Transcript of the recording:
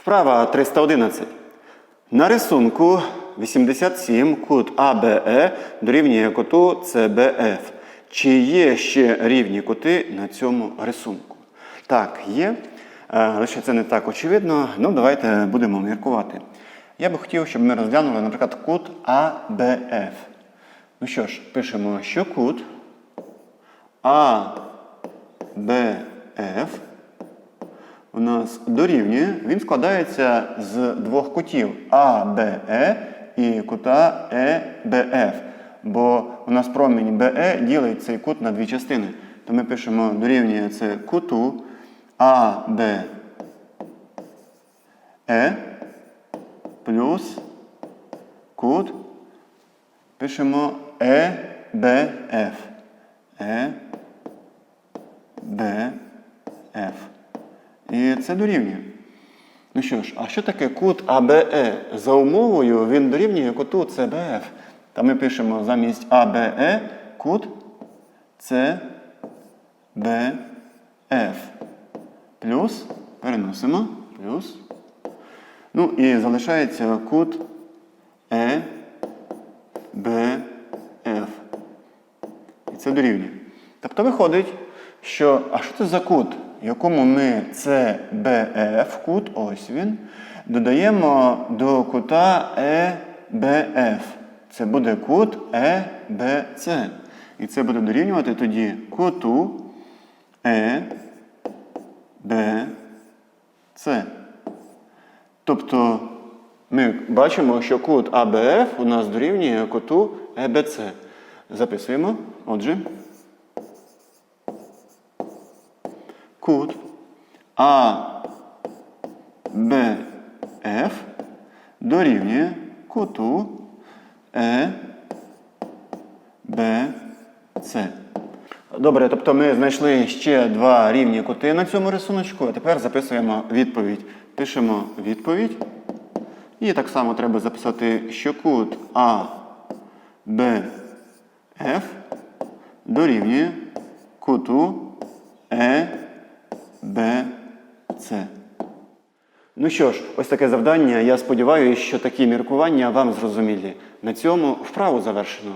Вправа 311. На рисунку 87 кут АБЕ дорівнює куту ЦБФ. Чи є ще рівні кути на цьому рисунку? Так, є. Е, Лише це не так очевидно. Ну, давайте будемо міркувати. Я би хотів, щоб ми розглянули, наприклад, кут АБФ. Ну що ж, пишемо, що кут АБФ у нас дорівнює, він складається з двох кутів АБЕ і кута ЕБФ. Бо у нас промінь БЕ ділить цей кут на дві частини. То ми пишемо дорівнює це куту АБЕ плюс кут. Пишемо ЕБФ. ЕБФ. Це дорівнює. Ну що ж, а що таке кут АБЕ? За умовою він дорівнює куту ЦБФ. Та ми пишемо замість АБЕ кут ЦБФ. Плюс, переносимо, плюс. Ну і залишається кут ЕБФ. І це дорівнює. Тобто виходить, що а що це за кут, якому ми ЦБФ, кут, ось він, додаємо до кута ЕБФ. Це буде кут ЕБЦ. І це буде дорівнювати тоді куту ЕБЦ. Тобто ми бачимо, що кут АБФ у нас дорівнює куту ЕБЦ. Записуємо. Отже. Кут АБФ дорівнює куту ЕБЦ. Добре, тобто ми знайшли ще два рівні кути на цьому рисуночку, а тепер записуємо відповідь. Пишемо відповідь. І так само треба записати, що кут АБФ дорівнює куту ЕБЦ. Ну що ж, ось таке завдання. Я сподіваюся, що такі міркування вам зрозумілі. На цьому вправу завершено.